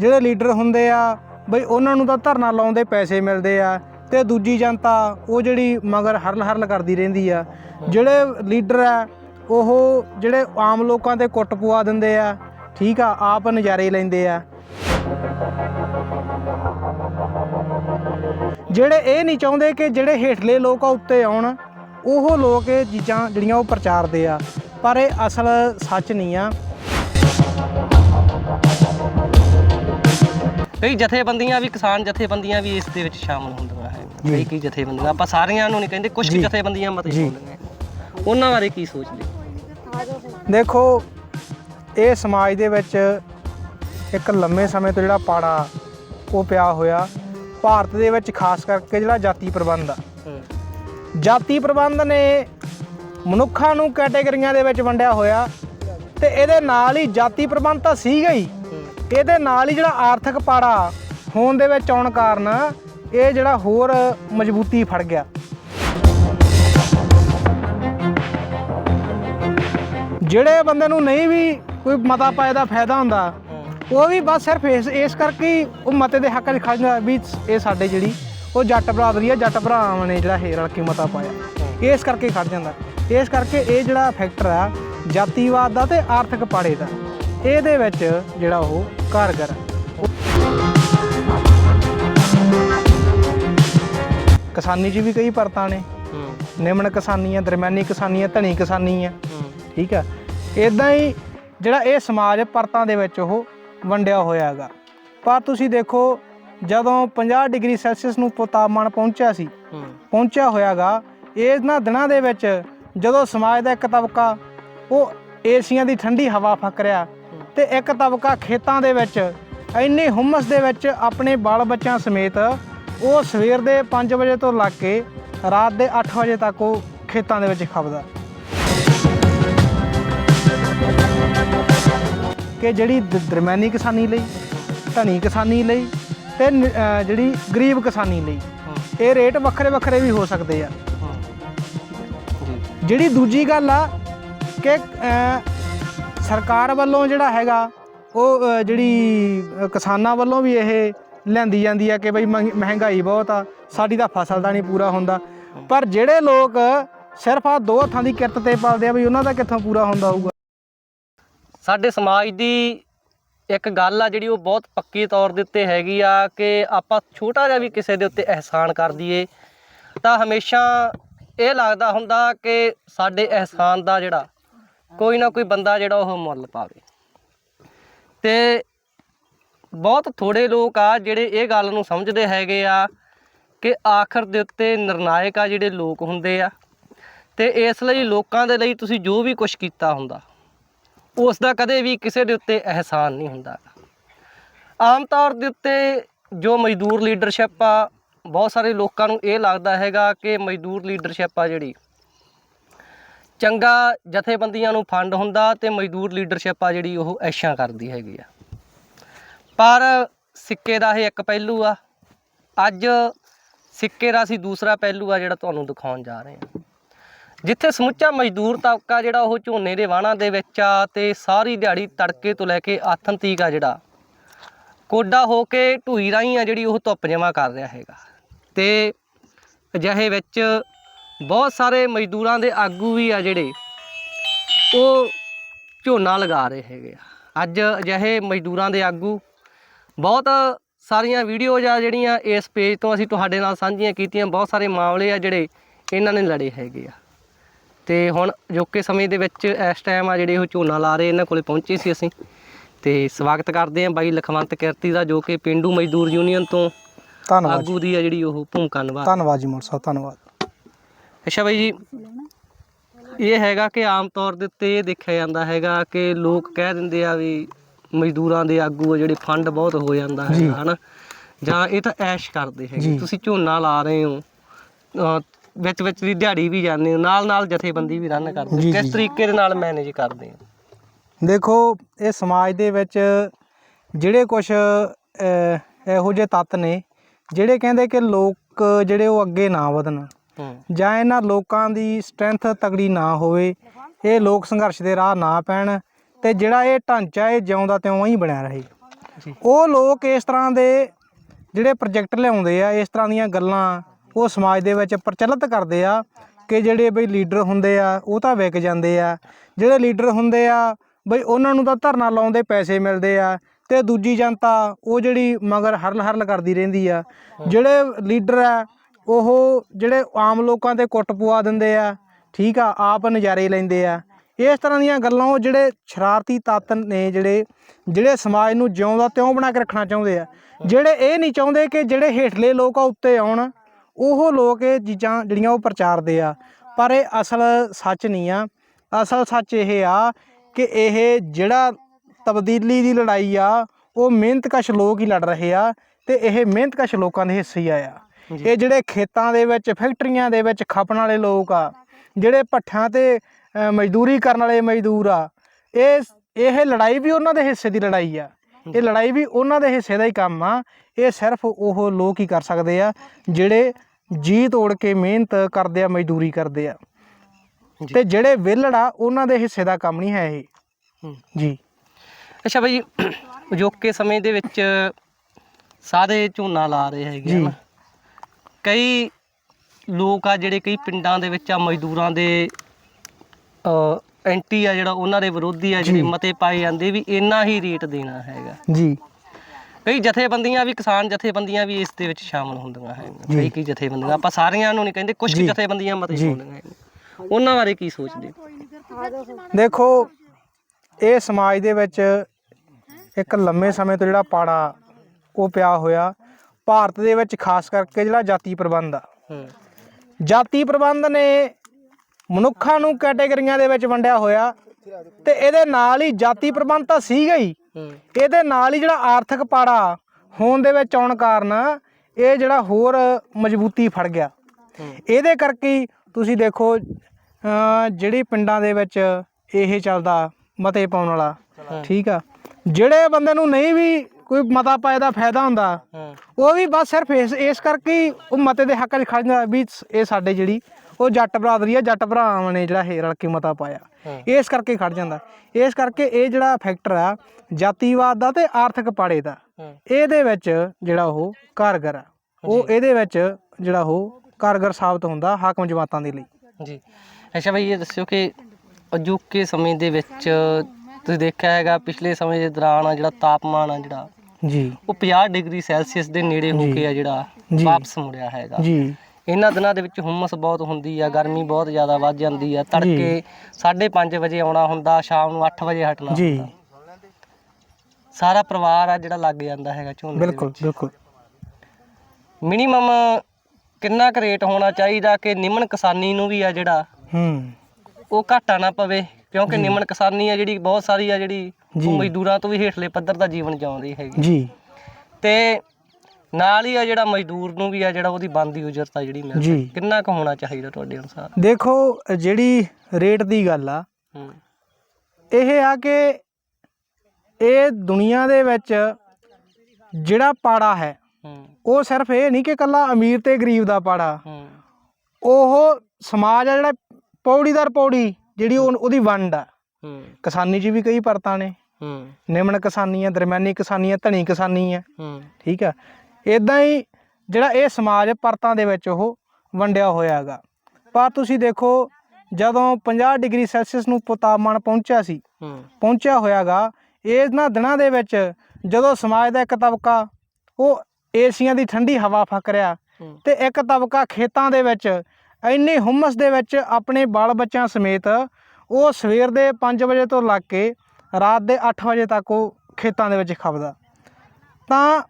ਜਿਹੜੇ ਲੀਡਰ ਹੁੰਦੇ ਆ, ਬਈ ਉਹਨਾਂ ਨੂੰ ਤਾਂ ਧਰਨਾ ਲਾਉਂਦੇ ਪੈਸੇ ਮਿਲਦੇ ਆ ਤੇ ਦੂਜੀ ਜਨਤਾ ਉਹ ਜਿਹੜੀ ਮਗਰ ਹਰਲ ਹਰਲ ਕਰਦੀ ਰਹਿੰਦੀ ਆ। ਜਿਹੜੇ ਲੀਡਰ ਆ, ਉਹ ਜਿਹੜੇ ਆਮ ਲੋਕਾਂ ਤੇ ਕੁੱਟ ਪਵਾ ਦਿੰਦੇ ਆ, ਠੀਕ ਆ, ਆਪ ਨਜ਼ਾਰੇ ਲੈਂਦੇ ਆ। ਜਿਹੜੇ ਇਹ ਨਹੀਂ ਚਾਹੁੰਦੇ ਕਿ ਜਿਹੜੇ ਹੇਠਲੇ ਲੋਕ ਆ ਉੱਤੇ ਆਉਣ, ਉਹ ਲੋਕ ਇਹ ਚੀਜ਼ਾਂ ਜਿਹੜੀਆਂ ਉਹ ਪ੍ਰਚਾਰਦੇ ਆ, ਪਰ ਇਹ ਅਸਲ ਸੱਚ ਨਹੀਂ ਆ। ਕਈ ਜਥੇਬੰਦੀਆਂ ਵੀ ਕਿਸਾਨ ਜਥੇਬੰਦੀਆਂ ਵੀ ਇਸ ਦੇ ਵਿੱਚ ਸ਼ਾਮਲ ਹੁੰਦੀਆਂ ਹੈ। ਕਈ ਕਈ ਜਥੇਬੰਦੀਆਂ ਆਪਾਂ ਸਾਰੀਆਂ ਨੂੰ ਨਹੀਂ ਕਹਿੰਦੇ ਕੁਝ। ਜਥੇਬੰਦੀਆਂ ਮਤ। ਹੁੰਦੀਆਂ ਉਹਨਾਂ ਬਾਰੇ ਕੀ ਸੋਚਦੇ ਦੇਖੋ ਇਹ ਸਮਾਜ ਦੇ ਵਿੱਚ ਇੱਕ ਲੰਮੇ ਸਮੇਂ ਤੋਂ ਜਿਹੜਾ ਪਾੜਾ ਉਹ ਪਿਆ ਹੋਇਆ ਭਾਰਤ ਦੇ ਵਿੱਚ ਖਾਸ ਕਰਕੇ ਜਿਹੜਾ ਜਾਤੀ ਪ੍ਰਬੰਧ ਆ। ਜਾਤੀ ਪ੍ਰਬੰਧ ਨੇ ਮਨੁੱਖਾਂ ਨੂੰ ਕੈਟਾਗਰੀਆਂ ਦੇ ਵਿੱਚ ਵੰਡਿਆ ਹੋਇਆ ਤੇ ਇਹਦੇ ਨਾਲ ਹੀ ਜਾਤੀ ਪ੍ਰਬੰਧ ਤਾਂ ਸੀਗਾ ਹੀ। ਇਹਦੇ ਨਾਲ ਹੀ ਜਿਹੜਾ ਆਰਥਿਕ ਪਾੜਾ ਹੋਣ ਦੇ ਵਿੱਚ ਆਉਣ ਕਾਰਨ ਇਹ ਜਿਹੜਾ ਹੋਰ ਮਜ਼ਬੂਤੀ ਫੜ ਗਿਆ। ਜਿਹੜੇ ਬੰਦੇ ਨੂੰ ਨਹੀਂ ਵੀ ਕੋਈ ਮਤਾ ਪਾਏ ਦਾ ਫਾਇਦਾ ਹੁੰਦਾ, ਉਹ ਵੀ ਬਸ ਸਿਰਫ ਇਸ ਇਸ ਕਰਕੇ ਹੀ ਉਹ ਮਤੇ ਦੇ ਹੱਕ 'ਚ ਖੜ ਜਾਂਦਾ ਵੀ ਇਹ ਸਾਡੇ ਜਿਹੜੀ ਉਹ ਜੱਟ ਬਰਾਦਰੀ ਆ ਜੱਟ ਭਰਾਵਾਂ ਨੇ ਜਿਹੜਾ ਇਹ ਰਲ ਕੇ ਮਤਾ ਪਾਇਆ। ਇਸ ਕਰਕੇ ਖੜ ਜਾਂਦਾ। ਇਸ ਕਰਕੇ ਇਹ ਜਿਹੜਾ ਫੈਕਟਰ ਆ ਜਾਤੀਵਾਦ ਦਾ ਤੇ ਆਰਥਿਕ ਪਾੜੇ ਦਾ। ਇਹਦੇ ਵਿੱਚ ਜਿਹੜਾ ਉਹ ਕਾਰਗਰ ਆ ਕਿਸਾਨੀ 'ਚ ਵੀ ਕਈ ਪਰਤਾਂ ਨੇ। ਹੂੰ। ਨਿਮਨ ਕਿਸਾਨੀ ਆ ਦਰਮਿਆਨੀ ਕਿਸਾਨੀ ਆ ਧਨੀ ਕਿਸਾਨੀ ਆ ਹੂੰ। ਠੀਕ ਆ? ਇਦਾਂ ਹੀ ਜਿਹੜਾ ਇਹ ਸਮਾਜ ਪਰਤਾਂ ਦੇ ਵਿੱਚ ਉਹ ਵੰਡਿਆ ਹੋਇਆ ਹੈਗਾ। ਪਰ ਤੁਸੀਂ ਦੇਖੋ ਜਦੋਂ 50 ਡਿਗਰੀ ਸੈਲਸੀਅਸ ਨੂੰ ਤਾਪਮਾਨ ਪਹੁੰਚਿਆ ਸੀ ਪਹੁੰਚਿਆ ਹੋਇਆਗਾ ਇਹਨਾਂ ਦਿਨਾਂ ਦੇ ਵਿੱਚ ਜਦੋਂ ਸਮਾਜ ਦਾ ਇੱਕ ਤਬਕਾ ਉਹ ਏਸੀਆਂ ਦੀ ਠੰਡੀ ਹਵਾ ਫੱਕ ਰਿਹਾ ਤੇ ਇੱਕ ਤਬਕਾ ਖੇਤਾਂ ਦੇ ਵਿੱਚ। ਇੰਨੀ ਹੁਮਸ ਦੇ ਵਿੱਚ ਆਪਣੇ ਬਾਲ ਬੱਚਿਆਂ ਸਮੇਤ ਉਹ ਸਵੇਰ ਦੇ 5 ਵਜੇ ਤੋਂ ਲੱਗ ਕੇ ਰਾਤ ਦੇ 8 ਵਜੇ ਤੱਕ ਉਹ ਖੇਤਾਂ ਦੇ ਵਿੱਚ ਖਪਦਾ। ਕਿ ਜਿਹੜੀ ਦਰਮਿਆਨੀ ਕਿਸਾਨੀ ਲਈ ਧਨੀ ਕਿਸਾਨੀ ਲਈ ਤੇ ਜਿਹੜੀ ਗਰੀਬ ਕਿਸਾਨੀ ਲਈ ਇਹ ਰੇਟ ਵੱਖਰੇ ਵੱਖਰੇ ਵੀ ਹੋ ਸਕਦੇ ਆ। ਜਿਹੜੀ ਦੂਜੀ ਗੱਲ ਆ ਕਿ ਸਰਕਾਰ ਵੱਲੋਂ ਜਿਹੜਾ ਹੈਗਾ, ਉਹ ਜਿਹੜੀ ਕਿਸਾਨਾਂ ਵੱਲੋਂ ਵੀ ਇਹ ਲੈਂਦੀ ਜਾਂਦੀ ਆ ਕਿ ਬਈ ਮਹਿੰ- ਮਹਿੰਗਾਈ ਬਹੁਤ ਆ, ਸਾਡੀ ਤਾਂ ਫਸਲ ਦਾ ਨਹੀਂ ਪੂਰਾ ਹੁੰਦਾ। ਪਰ ਜਿਹੜੇ ਲੋਕ ਸਿਰਫ ਆ ਦੋ ਹੱਥਾਂ ਦੀ ਕਿਰਤ ਤੇ ਪਲਦੇ ਆ ਬਈ ਉਹਨਾਂ ਦਾ ਕਿੱਥੋਂ ਪੂਰਾ ਹੁੰਦਾ ਹੋਊਗਾ? ਸਾਡੇ ਸਮਾਜ ਦੀ ਇੱਕ ਗੱਲ ਆ ਜਿਹੜੀ ਉਹ ਬਹੁਤ ਪੱਕੀ ਤੌਰ ਦੇ ਉੱਤੇ ਹੈਗੀ ਆ ਕਿ ਆਪਾਂ ਛੋਟਾ ਜਿਹਾ ਵੀ ਕਿਸੇ ਦੇ ਉੱਤੇ ਅਹਿਸਾਨ ਕਰ ਦਈਏ, ਤਾਂ ਹਮੇਸ਼ਾ ਇਹ ਲੱਗਦਾ ਹੁੰਦਾ ਕਿ ਸਾਡੇ ਅਹਿਸਾਨ ਦਾ ਜਿਹੜਾ ਕੋਈ ਨਾ ਕੋਈ ਬੰਦਾ ਜਿਹੜਾ ਉਹ ਮੁੱਲ ਪਾਵੇ। ਤੇ ਬਹੁਤ ਥੋੜੇ ਲੋਕ ਆ ਜਿਹੜੇ ਇਹ ਗੱਲ ਨੂੰ ਸਮਝਦੇ ਹੈਗੇ ਆ ਕਿ ਆਖਰ ਦੇ ਉੱਤੇ ਨਿਰਣਾਇਕ ਆ ਜਿਹੜੇ ਲੋਕ ਹੁੰਦੇ ਆ। ਤੇ ਇਸ ਲਈ ਲੋਕਾਂ ਦੇ ਲਈ ਤੁਸੀਂ ਜੋ ਵੀ ਕੁਝ ਕੀਤਾ ਹੁੰਦਾ, ਉਸ ਦਾ ਕਦੇ ਵੀ ਕਿਸੇ ਦੇ ਉੱਤੇ ਅਹਿਸਾਨ ਨਹੀਂ ਹੁੰਦਾ। ਆਮ ਤੌਰ ਦੇ ਉੱਤੇ ਜੋ ਮਜ਼ਦੂਰ ਲੀਡਰਸ਼ਿਪ ਆ, ਬਹੁਤ ਸਾਰੇ ਲੋਕਾਂ ਨੂੰ ਇਹ ਲੱਗਦਾ ਹੈਗਾ ਕਿ ਮਜ਼ਦੂਰ ਲੀਡਰਸ਼ਿਪ ਆ ਜਿਹੜੀ ਚੰਗਾ ਜਥੇਬੰਦੀਆਂ ਨੂੰ ਫੰਡ ਹੁੰਦਾ ਤੇ ਮਜ਼ਦੂਰ ਲੀਡਰਸ਼ਿਪ ਆ ਜਿਹੜੀ ਉਹ ਐਸ਼ਾਂ ਕਰਦੀ ਹੈਗੀ ਆ। ਪਰ ਸਿੱਕੇ ਦਾ ਇਹ ਇੱਕ ਪਹਿਲੂ ਆ। ਅੱਜ ਸਿੱਕੇ ਦਾ ਅਸੀਂ ਦੂਸਰਾ ਪਹਿਲੂ ਆ ਜਿਹੜਾ ਤੁਹਾਨੂੰ ਦਿਖਾਉਣ ਜਾ ਰਹੇ ਹਾਂ। ਜਿੱਥੇ ਸਮੁੱਚਾ ਮਜ਼ਦੂਰ ਤਬਕਾ ਜਿਹੜਾ ਉਹ ਝੋਨੇ ਦੇ ਵਾਹਣਾਂ ਦੇ ਵਿੱਚ ਆ ਤੇ ਸਾਰੀ ਦਿਹਾੜੀ ਤੜਕੇ ਤੋਂ ਲੈ ਕੇ ਆਥਣ ਤੀਕ ਆ ਜਿਹੜਾ, ਕੋਡਾ ਹੋ ਕੇ ਢੂਈ ਰਾਹੀਂ ਆ ਜਿਹੜੀ ਉਹ ਧੁੱਪ ਜਮਾ ਕਰ ਰਿਹਾ ਹੈਗਾ। ਤੇ ਅਜਿਹੇ ਵਿੱਚ ਬਹੁਤ ਸਾਰੇ ਮਜ਼ਦੂਰਾਂ ਦੇ ਆਗੂ ਵੀ ਆ ਜਿਹੜੇ ਉਹ ਝੋਨਾ ਲਗਾ ਰਹੇ ਹੈਗੇ ਆ। ਅੱਜ ਅਜਿਹੇ ਮਜ਼ਦੂਰਾਂ ਦੇ ਆਗੂ ਬਹੁਤ ਸਾਰੀਆਂ ਵੀਡੀਓਜ਼ ਆ ਜਿਹੜੀਆਂ ਇਸ ਪੇਜ ਤੋਂ ਅਸੀਂ ਤੁਹਾਡੇ ਨਾਲ ਸਾਂਝੀਆਂ ਕੀਤੀਆਂ। ਬਹੁਤ ਸਾਰੇ ਮਾਮਲੇ ਆ ਜਿਹੜੇ ਇਹਨਾਂ ਨੇ ਲੜੇ ਹੈਗੇ ਆ। ਤੇ ਹੁਣ ਜੋਕੇ ਸਮੇਂ ਦੇ ਵਿੱਚ ਇਸ ਟਾਈਮ ਆ ਜਿਹੜੇ ਉਹ ਝੋਨਾ ਲਾ ਰਹੇ ਇਹਨਾਂ ਕੋਲੇ ਪਹੁੰਚੇ ਸੀ ਅਸੀਂ। ਤੇ ਸਵਾਗਤ ਕਰਦੇ ਹਾਂ ਬਾਈ ਲਖਵੰਤ ਕਿਰਤੀ ਦਾ ਜੋ ਕਿ ਪਿੰਡੂ ਮਜ਼ਦੂਰ ਯੂਨੀਅਨ ਤੋਂ ਧੰਨਵਾਦ। ਆਗੂ ਦੀ ਆ ਜਿਹੜੀ ਉਹ ਭੂਮਿਕਾ ਨਿਭਾ ਧੰਨਵਾਦ ਜੀ ਮੋਲ ਸਾਹਿਬ ਧੰਨਵਾਦ। ਅੱਛਾ ਬਾਈ ਜੀ ਇਹ ਹੈਗਾ ਕਿ ਆਮ ਤੌਰ ਦੇ ਉੱਤੇ ਇਹ ਦੇਖਿਆ ਜਾਂਦਾ ਹੈਗਾ ਕਿ ਲੋਕ ਕਹਿ ਦਿੰਦੇ ਆ ਵੀ ਮਜ਼ਦੂਰਾਂ ਦੇ ਆਗੂ ਆ ਜਿਹੜੇ ਫੰਡ ਬਹੁਤ ਹੋ ਜਾਂਦਾ। ਹੈ ਹਨਾ ਜਾਂ ਇਹ ਤਾਂ ਐਸ਼ ਕਰਦੇ ਹੈਗੇ। ਤੁਸੀਂ ਝੋਨਾ ਲਾ ਰਹੇ ਹੋ ਵਿੱਚ ਵਿੱਚ ਦੀ ਦਿਹਾੜੀ ਵੀ ਜਾਂਦੇ ਹੋ ਨਾਲ ਨਾਲ ਜਥੇਬੰਦੀ ਵੀ ਰਨ ਕਰਦੇ ਹੋ ਕਿਸ। ਤਰੀਕੇ ਦੇ ਨਾਲ ਮੈਨੇਜ ਕਰਦੇ ਹੋ ਦੇਖੋ ਇਹ ਸਮਾਜ ਦੇ ਵਿੱਚ ਜਿਹੜੇ ਕੁਝ ਇਹੋ ਜਿਹੇ ਤੱਤ ਨੇ ਜਿਹੜੇ ਕਹਿੰਦੇ ਕਿ ਲੋਕ ਜਿਹੜੇ ਉਹ ਅੱਗੇ ਨਾ ਵਧਣ ਜਾਂ ਇਹਨਾਂ ਲੋਕਾਂ ਦੀ ਸਟਰੈਂਥ ਤਗੜੀ ਨਾ ਹੋਵੇ ਇਹ ਲੋਕ ਸੰਘਰਸ਼ ਦੇ ਰਾਹ ਨਾ ਪੈਣ ਤੇ ਜਿਹੜਾ ਇਹ ਢਾਂਚਾ ਇਹ ਜਿਉਂਦਾ ਤਿਉਂ ਹੀ ਬਣਿਆ ਰਹੇ। ਉਹ ਲੋਕ ਇਸ ਤਰ੍ਹਾਂ ਦੇ ਜਿਹੜੇ ਪ੍ਰੋਜੈਕਟ ਲਿਆਉਂਦੇ ਆ ਇਸ ਤਰ੍ਹਾਂ ਦੀਆਂ ਗੱਲਾਂ ਉਹ ਸਮਾਜ ਦੇ ਵਿੱਚ ਪ੍ਰਚਲਿਤ ਕਰਦੇ ਆ ਕਿ ਜਿਹੜੇ ਬਈ ਲੀਡਰ ਹੁੰਦੇ ਆ ਉਹ ਤਾਂ ਵਿਕ ਜਾਂਦੇ ਆ। ਜਿਹੜੇ ਲੀਡਰ ਹੁੰਦੇ ਆ ਬਈ ਉਹਨਾਂ ਨੂੰ ਤਾਂ ਧਰਨਾ ਲਾਉਣ ਦੇ ਪੈਸੇ ਮਿਲਦੇ ਆ ਤੇ ਦੂਜੀ ਜਨਤਾ ਉਹ ਜਿਹੜੀ ਮਗਰ ਹਰਲ ਹਰਲ ਕਰਦੀ ਰਹਿੰਦੀ ਆ। ਜਿਹੜੇ ਲੀਡਰ ਆ ਉਹ ਜਿਹੜੇ ਆਮ ਲੋਕਾਂ ਤੇ ਕੁੱਟ ਪਵਾ ਦਿੰਦੇ ਆ, ਠੀਕ ਆ, ਆਪ ਨਜ਼ਾਰੇ ਲੈਂਦੇ ਆ। ਇਸ ਤਰ੍ਹਾਂ ਦੀਆਂ ਗੱਲਾਂ ਉਹ ਜਿਹੜੇ ਸ਼ਰਾਰਤੀ ਤੱਤ ਨੇ ਜਿਹੜੇ ਜਿਹੜੇ ਸਮਾਜ ਨੂੰ ਜਿਉਂਦਾ ਤਿਉਂ ਬਣਾ ਕੇ ਰੱਖਣਾ ਚਾਹੁੰਦੇ ਆ। ਜਿਹੜੇ ਇਹ ਨਹੀਂ ਚਾਹੁੰਦੇ ਕਿ ਜਿਹੜੇ ਹੇਠਲੇ ਲੋਕ ਆ ਉੱਤੇ ਆਉਣ, ਉਹ ਲੋਕ ਇਹ ਚੀਜ਼ਾਂ ਜਿਹੜੀਆਂ ਉਹ ਪ੍ਰਚਾਰਦੇ ਆ। ਪਰ ਇਹ ਅਸਲ ਸੱਚ ਨਹੀਂ ਆ। ਅਸਲ ਸੱਚ ਇਹ ਆ ਕਿ ਇਹ ਜਿਹੜਾ ਤਬਦੀਲੀ ਦੀ ਲੜਾਈ ਆ, ਉਹ ਮਿਹਨਤਕਸ਼ ਲੋਕ ਹੀ ਲੜ ਰਹੇ ਆ ਤੇ ਇਹ ਮਿਹਨਤਕਸ਼ ਲੋਕਾਂ ਦੇ ਹਿੱਸੇ ਹੀ ਆਇਆ ਇਹ ਜਿਹੜੇ ਖੇਤਾਂ ਦੇ ਵਿੱਚ ਫੈਕਟਰੀਆਂ ਦੇ ਵਿੱਚ ਖਪਣ ਵਾਲੇ ਲੋਕ ਆ ਜਿਹੜੇ ਭੱਠਾਂ ਤੇ ਮਜ਼ਦੂਰੀ ਕਰਨ ਵਾਲੇ ਮਜ਼ਦੂਰ ਆ ਇਹ ਇਹ ਲੜਾਈ ਵੀ ਉਹਨਾਂ ਦੇ ਹਿੱਸੇ ਦੀ ਲੜਾਈ ਆ। ਇਹ ਲੜਾਈ ਵੀ ਉਹਨਾਂ ਦੇ ਹਿੱਸੇ ਦਾ ਹੀ ਕੰਮ ਆ। ਇਹ ਸਿਰਫ ਉਹ ਲੋਕ ਹੀ ਕਰ ਸਕਦੇ ਆ ਜਿਹੜੇ ਜੀ ਤੋੜ ਕੇ ਮਿਹਨਤ ਕਰਦੇ ਆ ਮਜ਼ਦੂਰੀ ਕਰਦੇ ਆ। ਤੇ ਜਿਹੜੇ ਵਿਹਲੜ ਆ ਉਹਨਾਂ ਦੇ ਹਿੱਸੇ ਦਾ ਕੰਮ ਨਹੀਂ ਹੈ ਇਹ। ਜੀ। ਅੱਛਾ ਭਾਈ ਅਜੋਕੇ ਸਮੇਂ ਦੇ ਵਿੱਚ ਸਾਰੇ ਝੋਨਾ ਲਾ ਰਹੇ ਹੈਗੇ। ਹਨ ਕਈ ਲੋਕ ਆ ਜਿਹੜੇ ਕਈ ਪਿੰਡਾਂ ਦੇ ਵਿੱਚ ਆ ਮਜ਼ਦੂਰਾਂ ਦੇ ਅ, ਐਂਟੀ ਆ ਜਿਹੜਾ ਉਹਨਾਂ ਦੇ ਵਿਰੋਧੀ ਆ ਜਿਹੜੇ। ਮਤੇ ਪਾਏ ਜਾਂਦੇ ਵੀ ਇੰਨਾ ਹੀ ਰੇਟ ਦੇਣਾ ਹੈਗਾ ਜੀ ਕਈ ਜਥੇਬੰਦੀਆਂ ਵੀ ਕਿਸਾਨ ਜਥੇਬੰਦੀਆਂ ਵੀ ਇਸ ਦੇ ਵਿੱਚ ਸ਼ਾਮਲ ਹੁੰਦੀਆਂ ਜੀ। ਕਈ ਕਈ ਜਥੇਬੰਦੀਆਂ ਆਪਾਂ ਸਾਰੀਆਂ ਨੂੰ ਨਹੀਂ ਕਹਿੰਦੇ ਕੁਝ ਕੁ। ਜਥੇਬੰਦੀਆਂ ਮਤੇ ਹੈਗੀਆਂ ਉਹਨਾਂ ਬਾਰੇ ਕੀ ਸੋਚਦੇ? ਦੇਖੋ ਇਹ ਸਮਾਜ ਦੇ ਵਿੱਚ ਇੱਕ ਲੰਮੇ ਸਮੇਂ ਤੋਂ ਜਿਹੜਾ ਪਾੜਾ ਉਹ ਪਿਆ ਹੋਇਆ ਭਾਰਤ ਦੇ ਵਿੱਚ ਖਾਸ ਕਰਕੇ ਜਿਹੜਾ ਜਾਤੀ ਪ੍ਰਬੰਧ ਆ। ਜਾਤੀ ਪ੍ਰਬੰਧ ਨੇ ਮਨੁੱਖਾਂ ਨੂੰ ਕੈਟਾਗਰੀਆਂ ਦੇ ਵਿੱਚ ਵੰਡਿਆ ਹੋਇਆ। ਤੇ ਇਹਦੇ ਨਾਲ ਹੀ ਜਾਤੀ ਪ੍ਰਬੰਧ ਤਾਂ ਸੀਗਾ ਹੀ। ਇਹਦੇ ਨਾਲ ਹੀ ਜਿਹੜਾ ਆਰਥਿਕ ਪਾੜਾ ਹੋਣ ਦੇ ਵਿੱਚ ਆਉਣ ਕਾਰਨ ਇਹ ਜਿਹੜਾ ਹੋਰ ਮਜ਼ਬੂਤੀ ਫੜ ਗਿਆ। ਇਹਦੇ ਕਰਕੇ ਤੁਸੀਂ ਦੇਖੋ ਜਿਹੜੀ ਪਿੰਡਾਂ ਦੇ ਵਿੱਚ ਇਹ ਚੱਲਦਾ ਮਤੇ ਪਾਉਣ ਵਾਲਾ। ਠੀਕ ਆ। ਜਿਹੜੇ ਬੰਦੇ ਨੂੰ ਨਹੀਂ ਵੀ ਕੋਈ ਮਤਾ ਪਾਏ ਦਾ ਫਾਇਦਾ ਹੁੰਦਾ। ਉਹ ਵੀ ਬਸ ਸਿਰਫ ਇਸ ਇਸ ਕਰਕੇ ਹੀ ਉਹ ਮਤੇ ਦੇ ਹੱਕ 'ਚ ਖੜ ਜਾਂਦਾ ਵੀ ਇਹ ਸਾਡੇ ਜਿਹੜੀ ਉਹ ਜੱਟ ਬਰਾਦਰੀ ਆ ਜੱਟ ਭਰਾਵਾਂ ਨੇ ਜਿਹੜਾ ਇਹ ਰਲ ਕੇ ਮਤਾ ਪਾਇਆ। ਇਸ ਕਰਕੇ ਖੜ ਜਾਂਦਾ। ਇਸ ਕਰਕੇ ਇਹ ਜਿਹੜਾ ਫੈਕਟਰ ਆ ਜਾਤੀਵਾਦ ਦਾ ਤੇ ਆਰਥਿਕ ਪਾੜੇ ਦਾ ਇਹਦੇ ਵਿੱਚ ਜਿਹੜਾ ਉਹ ਕਾਰਗਰ ਆ। ਉਹ ਇਹਦੇ ਵਿੱਚ ਜਿਹੜਾ ਉਹ ਕਾਰਗਰ ਸਾਬਤ ਹੁੰਦਾ ਹਾਕਮ ਜਮਾਤਾਂ ਦੇ ਲਈ। ਜੀ। ਅੱਛਾ ਭਾਈ ਇਹ ਦੱਸਿਓ ਕਿ ਅਜੋਕੇ ਸਮੇਂ ਦੇ ਵਿੱਚ ਤੁਸੀਂ ਦੇਖਿਆ ਹੈਗਾ ਪਿਛਲੇ ਸਮੇਂ ਦੇ ਦੌਰਾਨ ਜਿਹੜਾ ਤਾਪਮਾਨ ਆ ਜਿਹੜਾ ਜੀ। ਉਹ 50 ਡਿਗਰੀ ਸੈਲਸੀਅਸ ਦੇ ਨੇੜੇ ਹੋ। ਕੇ ਆ ਜਿਹੜਾ ਜੀ। ਵਾਪਸ ਮੁੜਿਆ ਹੈਗਾ। ਜੀ। ਇਹਨਾਂ ਦਿਨਾਂ ਦੇ ਵਿੱਚ ਹੁਮਸ ਬਹੁਤ ਹੁੰਦੀ ਆ ਗਰਮੀ ਬਹੁਤ ਜ਼ਿਆਦਾ ਵੱਧ ਜਾਂਦੀ ਆ ਤੜਕੇ 5:30 ਵਜੇ ਆਉਣਾ ਹੁੰਦਾ ਸ਼ਾਮ ਨੂੰ 8 ਵਜੇ ਹਟਣਾ ਜੀ। ਹੁੰਦਾ। ਸਾਰਾ ਪਰਿਵਾਰ ਆ ਜਿਹੜਾ ਲੱਗ ਜਾਂਦਾ ਹੈਗਾ ਝੋਨੇ ਦੇ ਬਿਲਕੁਲ ਬਿਲਕੁਲ। ਮਿਨੀਮਮ ਕਿੰਨਾ ਕੁ ਰੇਟ ਹੋਣਾ ਚਾਹੀਦਾ ਕਿ ਨਿਮਨ ਕਿਸਾਨੀ ਨੂੰ ਵੀ ਆ ਜਿਹੜਾ ਹੂੰ। ਉਹ ਘਾਟਾ ਨਾ ਪਵੇ ਕਿਉਂਕਿ ਨਿਮਨ ਕਿਸਾਨੀ ਆ ਜਿਹੜੀ ਬਹੁਤ ਸਾਰੀ ਆ ਜਿਹੜੀ ਜੀ। ਉਹ ਮਜ਼ਦੂਰਾਂ ਤੋਂ ਵੀ ਹੇਠਲੇ ਪੱਧਰ ਦਾ ਜੀਵਨ ਜਿਉਂਦੀ ਹੈਗੀ। ਜੀ। ਤੇ ਨਾਲ ਹੀ ਆ ਜਿਹੜਾ ਮਜ਼ਦੂਰ ਨੂੰ ਵੀ ਆ ਜਿਹੜਾ ਉਹਦੀ ਬੰਦੀ ਉਜਰਤ ਆ ਜਿਹੜੀ ਮਿਲ ਜੀ। ਕਿੰਨਾ ਕੁ ਹੋਣਾ ਚਾਹੀਦਾ ਤੁਹਾਡੇ ਅਨੁਸਾਰ? ਦੇਖੋ ਜਿਹੜੀ ਰੇਟ ਦੀ ਗੱਲ ਆ ਹੂੰ। ਇਹ ਆ ਕਿ ਇਹ ਦੁਨੀਆ ਦੇ ਵਿੱਚ ਜਿਹੜਾ ਪਾੜਾ ਹੈ ਹੂੰ। ਉਹ ਸਿਰਫ ਇਹ ਨਹੀਂ ਕਿ ਕੱਲਾ ਅਮੀਰ ਤੇ ਗਰੀਬ ਦਾ ਪਾੜਾ। ਹੂੰ। ਉਹ ਸਮਾਜ ਆ ਜਿਹੜਾ ਪੌੜੀਦਰ ਪੌੜੀ ਜਿਹੜੀ ਉਹ- ਉਹਦੀ ਵੰਡ ਆ। ਹੂੰ। ਕਿਸਾਨੀ 'ਚ ਵੀ ਕਈ ਪਰਤਾਂ ਨੇ। ਹੂੰ। ਨਿਮਨ ਕਿਸਾਨੀ ਆ ਦਰਮਿਆਨੀ ਕਿਸਾਨੀ ਆ ਧਨੀ ਕਿਸਾਨੀ ਆ। ਹੂੰ। ਠੀਕ ਆ। ਇਦਾਂ ਹੀ ਜਿਹੜਾ ਇਹ ਸਮਾਜ ਪਰਤਾਂ ਦੇ ਵਿੱਚ ਉਹ ਵੰਡਿਆ ਹੋਇਆ ਹੈਗਾ। ਪਰ ਤੁਸੀਂ ਦੇਖੋ ਜਦੋਂ 50 ਡਿਗਰੀ ਸੈਲਸੀਅਸ ਨੂੰ ਤਾਪਮਾਨ ਪਹੁੰਚਿਆ ਸੀ ਹੂੰ। ਪਹੁੰਚਿਆ ਹੋਇਆਗਾ ਇਹਨਾਂ ਦਿਨਾਂ ਦੇ ਵਿੱਚ ਜਦੋਂ ਸਮਾਜ ਦਾ ਇੱਕ ਤਬਕਾ ਉਹ ਏਸੀਆਂ ਦੀ ਠੰਡੀ ਹਵਾ ਫੱਕ ਰਿਹਾ ਤੇ ਇੱਕ ਤਬਕਾ ਖੇਤਾਂ ਦੇ ਵਿੱਚ ਇੰਨੀ ਹੁਮਸ ਦੇ ਵਿੱਚ ਆਪਣੇ ਬਾਲ ਬੱਚਿਆਂ ਸਮੇਤ ਉਹ ਸਵੇਰ ਦੇ 5 ਵਜੇ ਤੋਂ ਲੱਗ ਕੇ ਰਾਤ ਦੇ 8 ਵਜੇ ਤੱਕ ਉਹ ਖੇਤਾਂ ਦੇ ਵਿੱਚ ਖਪਦਾ। ਤਾਂ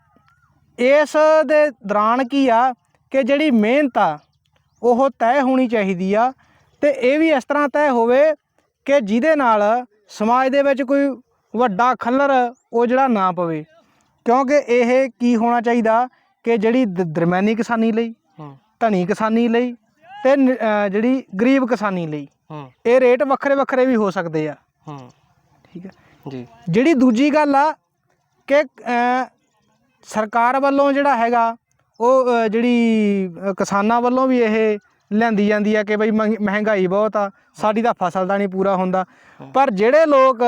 ਇਸ ਦੇ ਦੌਰਾਨ ਕੀ ਆ ਕਿ ਜਿਹੜੀ ਮਿਹਨਤ ਆ ਉਹ ਤੈਅ ਹੋਣੀ ਚਾਹੀਦੀ ਆ ਤੇ ਇਹ ਵੀ ਇਸ ਤਰ੍ਹਾਂ ਤੈਅ ਹੋਵੇ ਕਿ ਜਿਹਦੇ ਨਾਲ ਸਮਾਜ ਦੇ ਵਿੱਚ ਕੋਈ ਵੱਡਾ ਖੱਲਰ ਉਹ ਜਿਹੜਾ ਨਾ ਪਵੇ। ਕਿਉਂਕਿ ਇਹ ਕੀ ਹੋਣਾ ਚਾਹੀਦਾ ਕਿ ਜਿਹੜੀ ਦਰਮਿਆਨੀ ਕਿਸਾਨੀ ਲਈ ਧਨੀ ਕਿਸਾਨੀ ਲਈ ਤੇ ਨ- ਅਹ ਜਿਹੜੀ ਗਰੀਬ ਕਿਸਾਨੀ ਲਈ ਹੂੰ। ਇਹ ਰੇਟ ਵੱਖਰੇ ਵੱਖਰੇ ਵੀ ਹੋ ਸਕਦੇ ਆ। ਹੂੰ। ਠੀਕ ਹੈ ਜੀ। ਜਿਹੜੀ ਦੂਜੀ ਗੱਲ ਆ ਕਿ ਸਰਕਾਰ ਵੱਲੋਂ ਜਿਹੜਾ ਹੈਗਾ ਉਹ ਜਿਹੜੀ ਕਿਸਾਨਾਂ ਵੱਲੋਂ ਵੀ ਇਹ ਲਿਆਂਦੀ ਜਾਂਦੀ ਆ ਕਿ ਬਈ ਮਹਿ- ਮਹਿੰਗਾਈ ਬਹੁਤ ਆ ਸਾਡੀ ਤਾਂ ਫਸਲ ਦਾ ਨਹੀਂ ਪੂਰਾ ਹੁੰਦਾ। ਪਰ ਜਿਹੜੇ ਲੋਕ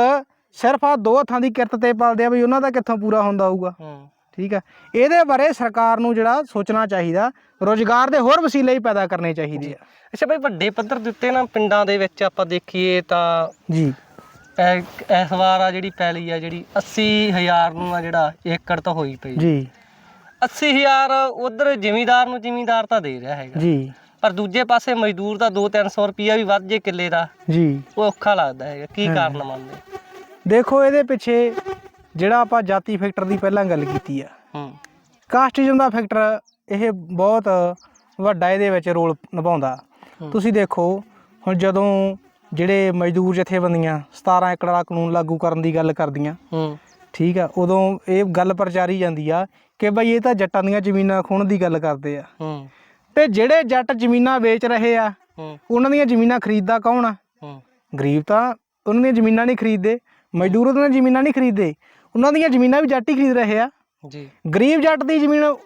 ਸਿਰਫ ਆ ਦੋ ਹੱਥਾਂ ਦੀ ਕਿਰਤ ਤੇ ਪਲਦੇ ਆ ਵੀ ਉਹਨਾਂ ਦਾ ਕਿੱਥੋਂ ਪੂਰਾ ਹੁੰਦਾ ਹੋਊਗਾ? ਹੂੰ। ਠੀਕ ਹੈ ਇਹਦੇ ਬਾਰੇ ਸਰਕਾਰ ਨੂੰ ਜਿਹੜਾ ਸੋਚਣਾ ਚਾਹੀਦਾ ਰੋਜ਼ਗਾਰ ਦੇ ਹੋਰ ਵਸੀਲੇ ਹੀ ਪੈਦਾ ਕਰਨੇ ਚਾਹੀਦੇ ਆ। ਅੱਛਾ ਬਈ ਵੱਡੇ ਪੱਧਰ ਦੇ ਉੱਤੇ ਨਾ ਪਿੰਡਾਂ ਦੇ ਵਿੱਚ ਆਪਾਂ ਦੇਖੀਏ ਤਾਂ ਜੀ। ਇਸ ਵਾਰ ਆ ਜਿਹੜੀ ਪੈਲੀ ਆ ਜਿਹੜੀ 80000 ਨੂੰ ਆ ਜਿਹੜਾ ਏਕੜ ਤਾਂ ਹੋਈ ਪਈ। ਜੀ। 80000 ਉਧਰ ਜ਼ਿਮੀਦਾਰ ਨੂੰ ਜ਼ਿਮੀਦਾਰ ਤਾਂ ਦੇ ਰਿਹਾ ਹੈਗਾ। ਜੀ। ਪਰ ਦੂਜੇ ਪਾਸੇ ਮਜ਼ਦੂਰ ਦਾ 2-300 ਰੁਪਿਆ ਵੀ ਵੱਧ ਜੇ ਕਿੱਲੇ ਦਾ। ਜੀ। ਉਹ ਔਖਾ ਲੱਗਦਾ ਹੈਗਾ ਕੀ ਕਾਰਨ ਮੰਨਦੇ? ਦੇਖੋ ਇਹਦੇ ਪਿੱਛੇ ਜਿਹੜਾ ਆਪਾਂ ਜਾਤੀ ਫੈਕਟਰ ਦੀ ਪਹਿਲਾਂ ਗੱਲ ਕੀਤੀ ਆ। ਹੂੰ। ਕਾਸਟਿਜ਼ਮ ਦਾ ਫੈਕਟਰ ਇਹ ਬਹੁਤ ਵੱਡਾ ਇਹਦੇ ਵਿੱਚ ਰੋਲ ਨਿਭਾਉਂਦਾ। ਤੁਸੀਂ ਦੇਖੋ ਹੁਣ ਜਦੋਂ ਜਿਹੜੇ ਮਜ਼ਦੂਰ ਜਥੇਬੰਦੀਆਂ 17 ਏਕੜ ਵਾਲਾ ਕਾਨੂੰਨ ਲਾਗੂ ਕਰਨ ਦੀ ਗੱਲ ਕਰਦੀਆਂ ਹੂੰ। ਠੀਕ ਆ ਉਦੋਂ ਇਹ ਗੱਲ ਪ੍ਰਚਾਰੀ ਜਾਂਦੀ ਆ ਕਿ ਬਈ ਇਹ ਤਾਂ ਜੱਟਾਂ ਦੀਆਂ ਜ਼ਮੀਨਾਂ ਖੋਣ ਦੀ ਗੱਲ ਕਰਦੇ ਆ। ਹੂੰ। ਤੇ ਜਿਹੜੇ ਜੱਟ ਜ਼ਮੀਨਾਂ ਵੇਚ ਰਹੇ ਆ ਹੂੰ। ਉਹਨਾਂ ਦੀਆਂ ਜ਼ਮੀਨਾਂ ਖਰੀਦਦਾ ਕੌਣ ਆ? ਹੂੰ। ਗਰੀਬ ਤਾਂ ਉਹਨਾਂ ਦੀਆਂ ਜ਼ਮੀਨਾਂ ਨਹੀਂ ਖਰੀਦਦੇ ਮਜ਼ਦੂਰ ਉਹਨਾਂ ਦੀਆਂ ਜ਼ਮੀਨਾਂ ਨਹੀਂ ਖਰੀਦਦੇ। ਉਹਨਾਂ ਦੀਆਂ ਜ਼ਮੀਨਾਂ ਵੀ ਜੱਟ ਹੀ ਖਰੀਦ ਰਹੇ ਆ। ਜੀ। ਗਰੀਬ ਜੱਟ ਦੀ ਜ਼ਮੀਨ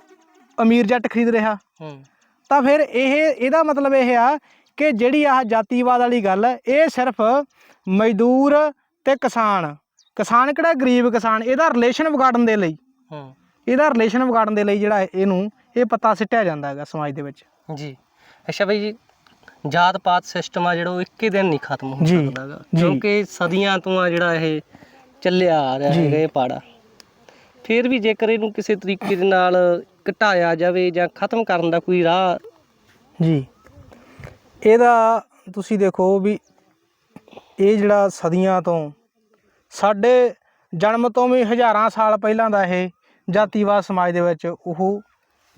ਅਮੀਰ ਜੱਟ ਖਰੀਦ ਰਿਹਾ। ਹੂੰ। ਤਾਂ ਫਿਰ ਇਹ ਇਹਦਾ ਮਤਲਬ ਇਹ ਆ ਕਿ ਜਿਹੜੀ ਆਹ ਜਾਤੀਵਾਦ ਵਾਲੀ ਗੱਲ ਇਹ ਸਿਰਫ ਮਜ਼ਦੂਰ ਤੇ ਕਿਸਾਨ। ਕਿਸਾਨ ਕਿਹੜਾ? ਗਰੀਬ ਕਿਸਾਨ। ਇਹਦਾ ਰਿਲੇਸ਼ਨ ਵਿਗਾੜਨ ਦੇ ਲਈ। ਹੂੰ। ਇਹਦਾ ਰਿਲੇਸ਼ਨ ਵਿਗਾੜਨ ਦੇ ਲਈ ਜਿਹੜਾ ਇਹਨੂੰ ਇਹ ਪਤਾ ਸਿੱਟਿਆ ਜਾਂਦਾ ਹੈਗਾ ਸਮਾਜ ਦੇ ਵਿੱਚ। ਜੀ। ਅੱਛਾ ਬਈ ਜੀ ਜਾਤ ਪਾਤ ਸਿਸਟਮ ਆ ਜਿਹੜਾ ਉਹ ਇੱਕੇ ਦਿਨ ਨਹੀਂ ਖਤਮ ਹੋ ਸਕਦਾ। ਕਿਉਂਕਿ ਸਦੀਆਂ ਤੋਂ ਆ ਜਿਹੜਾ ਇਹ ਚੱਲਿਆ ਆ ਰਿਹਾ। ਹੈਗਾ ਇਹ ਪਾੜਾ। ਫਿਰ ਵੀ ਜੇਕਰ ਇਹਨੂੰ ਕਿਸੇ ਤਰੀਕੇ ਦੇ ਨਾਲ ਘਟਾਇਆ ਜਾਵੇ ਜਾਂ ਖਤਮ ਕਰਨ ਦਾ ਕੋਈ ਰਾਹ ਜੀ। ਇਹਦਾ ਤੁਸੀਂ ਦੇਖੋ ਵੀ ਇਹ ਜਿਹੜਾ ਸਦੀਆਂ ਤੋਂ ਸਾਡੇ ਜਨਮ ਤੋਂ ਵੀ ਹਜ਼ਾਰਾਂ ਸਾਲ ਪਹਿਲਾਂ ਦਾ ਇਹ ਜਾਤੀਵਾਦ ਸਮਾਜ ਦੇ ਵਿੱਚ ਉਹ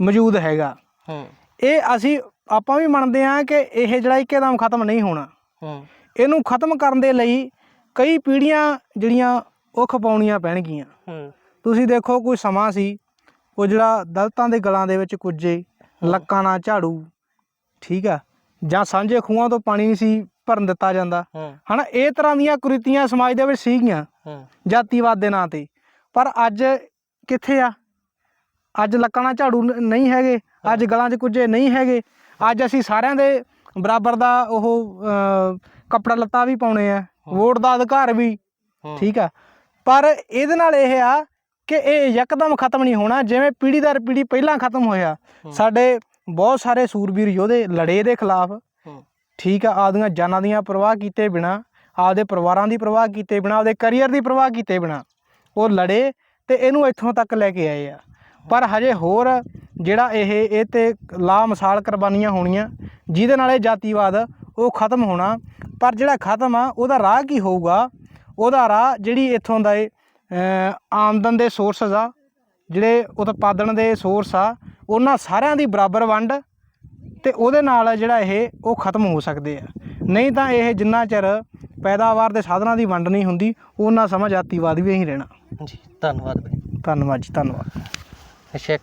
ਮੌਜੂਦ ਹੈਗਾ। ਹੂੰ। ਇਹ ਅਸੀਂ ਆਪਾਂ ਵੀ ਮੰਨਦੇ ਹਾਂ ਕਿ ਇਹ ਜਿਹੜਾ ਇੱਕਦਮ ਖਤਮ ਨਹੀਂ ਹੋਣਾ। ਹੂੰ। ਇਹਨੂੰ ਖਤਮ ਕਰਨ ਦੇ ਲਈ ਕਈ ਪੀੜ੍ਹੀਆਂ ਜਿਹੜੀਆਂ ਉਹ ਖਪਾਉਣੀਆਂ ਪੈਣਗੀਆਂ। ਹੂੰ। ਤੁਸੀਂ ਦੇਖੋ ਕੋਈ ਸਮਾਂ ਸੀ ਉਹ ਜਿਹੜਾ ਦਲਤਾਂ ਦੇ ਗਲਾਂ ਦੇ ਵਿੱਚ ਕੁੱਜੇ ਲੱਕਾਂ ਨਾਲ ਝਾੜੂ ਠੀਕ ਆ ਜਾਂ ਸਾਂਝੇ ਖੂਹਾਂ ਤੋਂ ਪਾਣੀ ਨਹੀਂ ਸੀ ਭਰਨ ਦਿੱਤਾ ਜਾਂਦਾ। ਹਨਾ ਇਹ ਤਰ੍ਹਾਂ ਦੀਆਂ ਕੁਰੀਤੀਆਂ ਸਮਾਜ ਦੇ ਵਿੱਚ ਸੀਗੀਆਂ ਜਾਤੀਵਾਦ ਦੇ ਨਾਂ ਤੇ। ਪਰ ਅੱਜ ਕਿੱਥੇ ਆ? ਅੱਜ ਲੱਕਾਂ ਨਾਲ ਝਾੜੂ ਨਹੀਂ ਹੈਗੇ ਅੱਜ ਗਲਾਂ 'ਚ ਕੁਝੇ ਨਹੀਂ ਹੈਗੇ। ਅੱਜ ਅਸੀਂ ਸਾਰਿਆਂ ਦੇ ਬਰਾਬਰ ਦਾ ਉਹ ਕੱਪੜਾ ਲੱਤਾ ਵੀ ਪਾਉਣੇ ਆ ਵੋਟ ਦਾ ਅਧਿਕਾਰ ਵੀ। ਠੀਕ ਆ। ਪਰ ਇਹਦੇ ਨਾਲ ਇਹ ਆ ਕਿ ਇਹ ਯਕਦਮ ਖਤਮ ਨਹੀਂ ਹੋਣਾ ਜਿਵੇਂ ਪੀੜ੍ਹੀ ਦਰ ਪੀੜ੍ਹੀ ਪਹਿਲਾਂ ਖਤਮ ਹੋਇਆ। ਸਾਡੇ ਬਹੁਤ ਸਾਰੇ ਸੂਰਬੀਰ ਯੋਧੇ ਲੜੇ ਦੇ ਖਿਲਾਫ। ਠੀਕ ਆ ਆਪਦੀਆਂ ਜਾਨਾਂ ਦੀਆਂ ਪਰਵਾਹ ਕੀਤੇ ਬਿਨਾ ਆਪਦੇ ਪਰਿਵਾਰਾਂ ਦੀ ਪਰਵਾਹ ਕੀਤੇ ਬਿਨਾ ਆਪਦੇ ਕੈਰੀਅਰ ਦੀ ਪਰਵਾਹ ਕੀਤੇ ਬਿਨਾ ਉਹ ਲੜੇ ਤੇ ਇਹਨੂੰ ਇੱਥੋਂ ਤੱਕ ਲੈ ਕੇ ਆਏ ਆ। ਪਰ ਹਜੇ ਹੋਰ ਜਿਹੜਾ ਇਹ ਇਹ ਤੇ ਲਾ ਮਿਸਾਲ ਕੁਰਬਾਨੀਆਂ ਹੋਣੀਆਂ ਜਿਹਦੇ ਨਾਲ ਇਹ ਜਾਤੀਵਾਦ ਉਹ ਖਤਮ ਹੋਣਾ ਪਰ ਜਿਹੜਾ ਖਤਮ ਆ ਉਹਦਾ ਰਾਹ ਕੀ ਹੋਊਗਾ? ਉਹਦਾ ਰਾਹ ਜਿਹੜੀ ਇੱਥੋਂ ਦਾ ਅ, ਆਮਦਨ ਦੇ ਸੋਰਸਸ ਆ ਜਿਹੜੇ ਉਤਪਾਦਨ ਦੇ ਸੋਰਸ ਆ ਉਹਨਾਂ ਸਾਰਿਆਂ ਦੀ ਬਰਾਬਰ ਵੰਡ ਤੇ ਉਹਦੇ ਨਾਲ ਜਿਹੜਾ ਇਹ ਉਹ ਖਤਮ ਹੋ ਸਕਦੇ ਆ। ਨਹੀਂ ਤਾਂ ਇਹ ਜਿੰਨਾ ਚਿਰ ਪੈਦਾਵਾਰ ਦੇ ਸਾਧਨਾਂ ਦੀ ਵੰਡ ਨਹੀਂ ਹੁੰਦੀ ਉਹਨਾਂ ਸਮਾਂ ਜਾਤੀਵਾਦ ਵੀ ਇਹੀ ਰਹਿਣਾ। ਜੀ ਧੰਨਵਾਦ ਬਈ। ਧੰਨਵਾਦ ਜੀ ਧੰਨਵਾਦ। ਅੱਛਾ